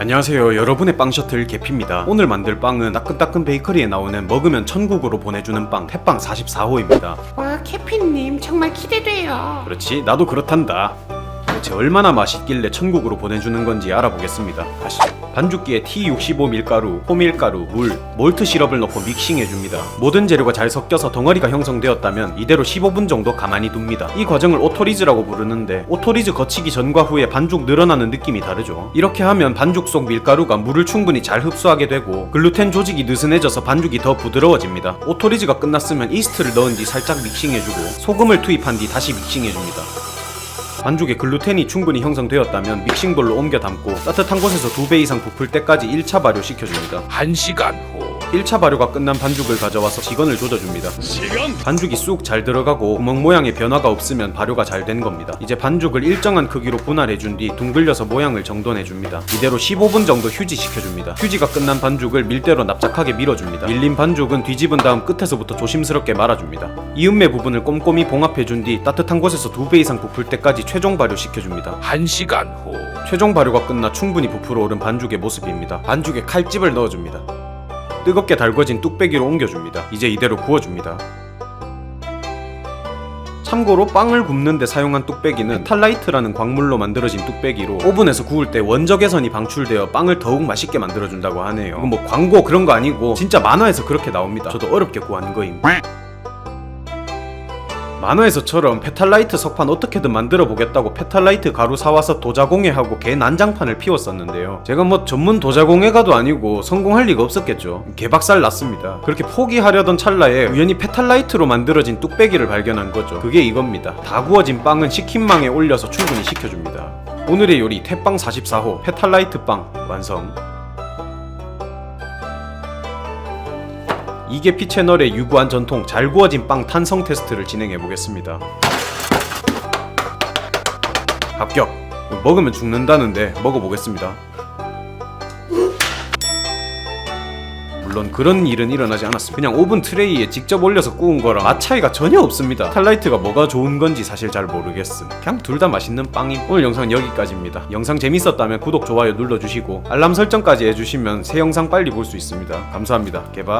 안녕하세요. 여러분의 빵 셔틀 개피입니다. 오늘 만들 빵은 따끈따끈 베이커리에 나오는 먹으면 천국으로 보내주는 빵 햇빵 44호입니다. 와 캐피님 정말 기대돼요. 그렇지 나도 그렇단다 대체 얼마나 맛있길래 천국으로 보내주는 건지 알아보겠습니다. 가시죠. 반죽기에 T65 밀가루, 호밀가루, 물, 몰트 시럽을 넣고 믹싱해줍니다. 모든 재료가 잘 섞여서 덩어리가 형성되었다면 이대로 15분 정도 가만히 둡니다. 이 과정을 오토리즈라고 부르는데 오토리즈 거치기 전과 후에 반죽 늘어나는 느낌이 다르죠. 이렇게 하면 반죽 속 밀가루가 물을 충분히 잘 흡수하게 되고 글루텐 조직이 느슨해져서 반죽이 더 부드러워집니다. 오토리즈가 끝났으면 이스트를 넣은 뒤 살짝 믹싱해주고 소금을 투입한 뒤 다시 믹싱해줍니다 반죽에 글루텐이 충분히 형성되었다면 믹싱볼로 옮겨 담고 따뜻한 곳에서 2배 이상 부풀 때까지 1차 발효시켜줍니다. 1시간 후 1차 발효가 끝난 반죽을 가져와서 직원을 조져줍니다. 시간 반죽이 쑥 잘 들어가고 구멍 모양에 변화가 없으면 발효가 잘 된 겁니다. 이제 반죽을 일정한 크기로 분할해준 뒤 둥글려서 모양을 정돈해줍니다. 이대로 15분 정도 휴지시켜줍니다. 휴지가 끝난 반죽을 밀대로 납작하게 밀어줍니다. 밀린 반죽은 뒤집은 다음 끝에서부터 조심스럽게 말아줍니다. 이음매 부분을 꼼꼼히 봉합해준 뒤 따뜻한 곳에서 2배 이상 부풀 때까지 최종 발효시켜줍니다. 1시간 후 최종 발효가 끝나 충분히 부풀어 오른 반죽의 모습입니다. 반죽에 칼집을 넣어줍니다. 뜨겁게 달궈진 뚝배기로 옮겨줍니다. 이제 이대로 구워줍니다. 참고로 빵을 굽는데 사용한 뚝배기는 탈라이트라는 광물로 만들어진 뚝배기로 오븐에서 구울 때 원적 개선이 방출되어 빵을 더욱 맛있게 만들어준다고 하네요. 뭐 광고 그런 거 아니고 진짜 만화에서 그렇게 나옵니다. 저도 어렵게 구한 거임. 만화에서처럼 페탈라이트 석판 어떻게든 만들어 보겠다고 페탈라이트 가루 사와서 도자공예하고 개 난장판을 피웠었는데요. 제가 뭐 전문 도자공예가도 아니고 성공할 리가 없었겠죠. 개박살 났습니다. 그렇게 포기하려던 찰나에 우연히 페탈라이트로 만들어진 뚝배기를 발견한 거죠. 그게 이겁니다. 다 구워진 빵은 치킨망에 올려서 충분히 식혀줍니다. 오늘의 요리 태빵 44호 페탈라이트 빵 완성. 이계피 채널의 유구한 전통 잘 구워진 빵 탄성 테스트를 진행해 보겠습니다. 합격. 먹으면 죽는다는데 먹어보겠습니다. 물론 그런 일은 일어나지 않았습니다. 그냥 오븐 트레이에 직접 올려서 구운 거랑 맛 차이가 전혀 없습니다. 탈라이트가 뭐가 좋은 건지 사실 잘 모르겠음. 그냥 둘 다 맛있는 빵임. 오늘 영상은 여기까지입니다. 영상 재밌었다면 구독, 좋아요 눌러주시고 알람 설정까지 해주시면 새 영상 빨리 볼 수 있습니다. 감사합니다. 개바.